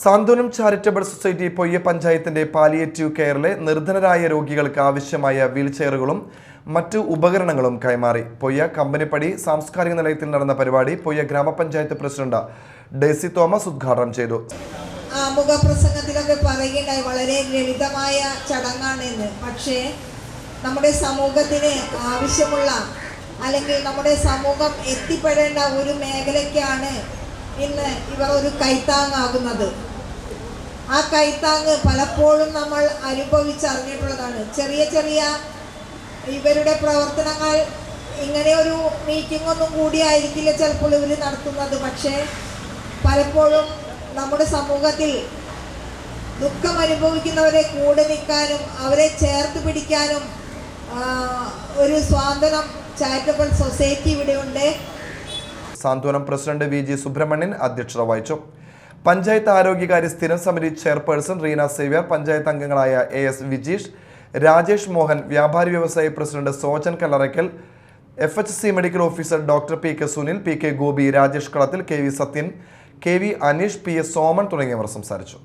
സാന്ത്വനം charitable society Poyya പഞ്ചായത്തിന്റെ palliative കെയറിലെ നിർധനരായ രോഗികൾക്ക് ആവശ്യമായ വീൽചെയറുകളും മറ്റു ഉപകരണങ്ങളും കൈമാറി. പൊയ്യ കമ്പനിപ്പടി സാംസ്കാരിക നിലയത്തിൽ നടന്ന പരിപാടി പൊയ്യ ഗ്രാമപഞ്ചായത്ത് പ്രസിഡന്റ് ഡേസി തോമസ് ഉദ്ഘാടനം ചെയ്തു. പറയുകയുണ്ടായി വളരെ ലളിതമായ ചടങ്ങാണെന്ന്. പക്ഷേ നമ്മുടെ സമൂഹത്തിന് ആവശ്യമുള്ള അല്ലെങ്കിൽ നമ്മുടെ സമൂഹം എത്തിപ്പെടേണ്ട ഒരു മേഖലയ്ക്കാണ് ഇന്ന് ഇവർ ഒരു കൈത്താങ്ങാകുന്നത്. ആ കൈത്താങ്ങ് പലപ്പോഴും നമ്മൾ അനുഭവിച്ചറിഞ്ഞിട്ടുള്ളതാണ്. ചെറിയ ചെറിയ ഇവരുടെ പ്രവർത്തനങ്ങൾ ഇങ്ങനെ ഒരു മീറ്റിംഗ് ഒന്നും കൂടി ആയിരിക്കില്ല ചിലപ്പോൾ ഇവർ നടത്തുന്നത്. പക്ഷേ പലപ്പോഴും നമ്മുടെ സമൂഹത്തിൽ ദുഃഖം അനുഭവിക്കുന്നവരെ കൂടെ നിൽക്കാനും അവരെ ചേർത്ത് പിടിക്കാനും ഒരു സ്വാതന്ത്ര്യം ചാരിറ്റബിൾ സൊസൈറ്റി ഇവിടെയുണ്ട്. Santhwanam president V G Subrahmanyan അധ്യക്ഷത വഹിച്ചു. പഞ്ചായത്ത് ആരോഗ്യകാര്യ സ്ഥിരം സമിതി ചെയർപേഴ്സൺ റീന സേവ്യർ പഞ്ചായത്ത് അംഗങ്ങളായ എ എസ് വിജീഷ് രാജേഷ് മോഹൻ വ്യാപാരി വ്യവസായി president Sojan Kallarakkal F H C medical officer doctor P K Sunil P K Gopi Rajesh Kalathil K V Sathyan K V Aneesh P S Soman തുടങ്ങിയവർ സംസാരിച്ചു.